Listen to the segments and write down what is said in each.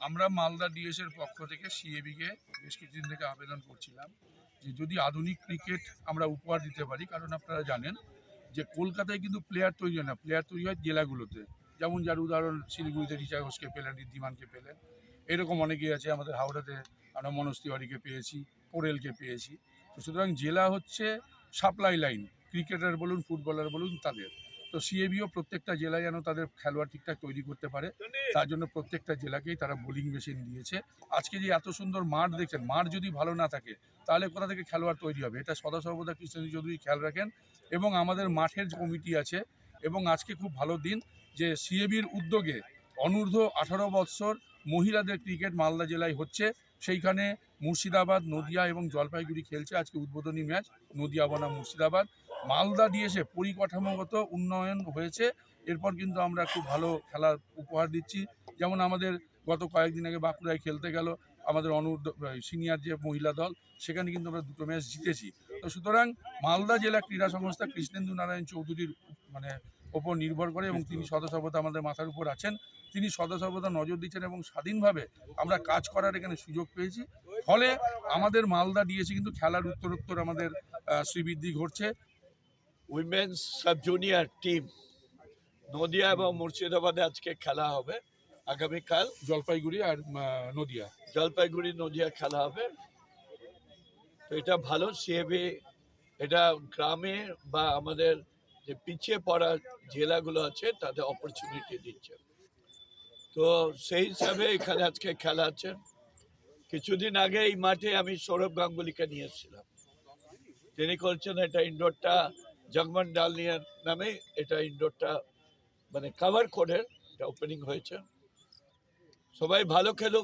আমরা মালদা ডিএস এর পক্ষ থেকে সিএবি কে বেশ কিছুদিন থেকে আবেদন করছিলাম যে যদি আধুনিক ক্রিকেট আমরা উপহার দিতে পারি, কারণ আপনারা জানেন যে কলকাতায় কিন্তু প্লেয়ার তৈরি হয় না। প্লেয়ার তৈরি হয় জেলাগুলোতে। যেমন যার উদাহরণ, শিলিগুড়িতে রিচা ঘোষকে পেলেন, ঋদ্ধিমানকে পেলেন। এরকম অনেকেই আছে, আমাদের হাওড়াতে আমরা মনোজ তিওয়ারিকে পেয়েছি, পোরেলকে পেয়েছি। তো সুতরাং জেলা হচ্ছে সাপ্লাই লাইন। ক্রিকেটার বলুন, ফুটবলার বলুন, তাদের। তো সিএবিও প্রত্যেকটা জেলায় যেন তাদের খেলোয়াড় ঠিকঠাক তৈরি করতে পারে। তার জন্য প্রত্যেকটা জেলাকেই তারা বোলিং মেশিন দিয়েছে। আজকে যে এত সুন্দর মাঠ দেখছেন, মাঠ যদি ভালো না থাকে, তাহলে কোথা থেকে খেলোয়াড় তৈরি হবে? এটা সদা সর্বদা কৃষ্ণজি চৌধুরী খেয়াল রাখেন। এবং আমাদের মাঠের কমিটি আছে, এবং আজকে খুব ভালো দিন যে সিএবির উদ্যোগে অনূর্ধ্ব আঠারো বৎসর মহিলাদের ক্রিকেট মালদা জেলায় হচ্ছে। সেইখানে মুর্শিদাবাদ, নদিয়া এবং জলপাইগুড়ি খেলছে। আজকে উদ্বোধনী ম্যাচ, নদিয়া বনাম মুর্শিদাবাদ। মালদা ডিএসে পরিকাঠামোগত উন্নয়ন হয়েছে। এরপর কিন্তু আমরা খুব ভালো খেলা উপহার দিচ্ছি। যেমন আমাদের গত কয়েকদিন আগে বাঁকুড়ায় খেলতে গেল আমাদের অনূর্ধ্ব সিনিয়র যে মহিলা দল, সেখানে কিন্তু আমরা দুটো ম্যাচ জিতেছি। তো সুতরাং মালদা জেলা ক্রীড়া সংস্থা কৃষ্ণেন্দু নারায়ণ চৌধুরীর মানে ওপর নির্ভর করে এবং তিনি সদা সর্বদা আমাদের মাথার উপর আছেন। তিনি সদা সর্বদা নজর দিচ্ছেন এবং স্বাধীনভাবে আমরা কাজ করার এখানে সুযোগ পেয়েছি। ফলে আমাদের মালদা ডিএসি কিন্তু খেলার উত্তরোত্তর আমাদের শ্রীবৃদ্ধি ঘটছে। Women's sub junior team Nadia এবং মুর্শিদাবাদে আজকে খেলা হবে। আগামীকাল জলপাইগুড়ি আর নদিয়া। জলপাইগুড়ি নদিয়া খেলা হবে। তো এটা ভালো সিএবি এটা গ্রামে বা আমাদের যে পিছিয়ে পড়া জেলাগুলো আছে তাদের অপরচুনিটি দিচ্ছে। তো সেই হিসাবে এখানে আজকে খেলা আছে। কিছুদিন আগে এই মাঠে আমি সৌরভ গাঙ্গুলিকে নিয়ে এসেছিলাম। তিনি করছেন এটা ইনডোরটা জগমন ডালনিয়ার নামে এটা ইনডোরটা মানে কাভার কোডের এটা ওপেনিং হয়েছে। সবাই ভালো খেলো।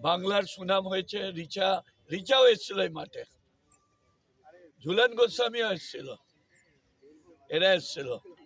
বাংলার সুনাম হয়েছে রিচা, রিচাও এসেছিল এই মাঠে। ঝুলন গোস্বামীও এসেছিল। এরা এসেছিল।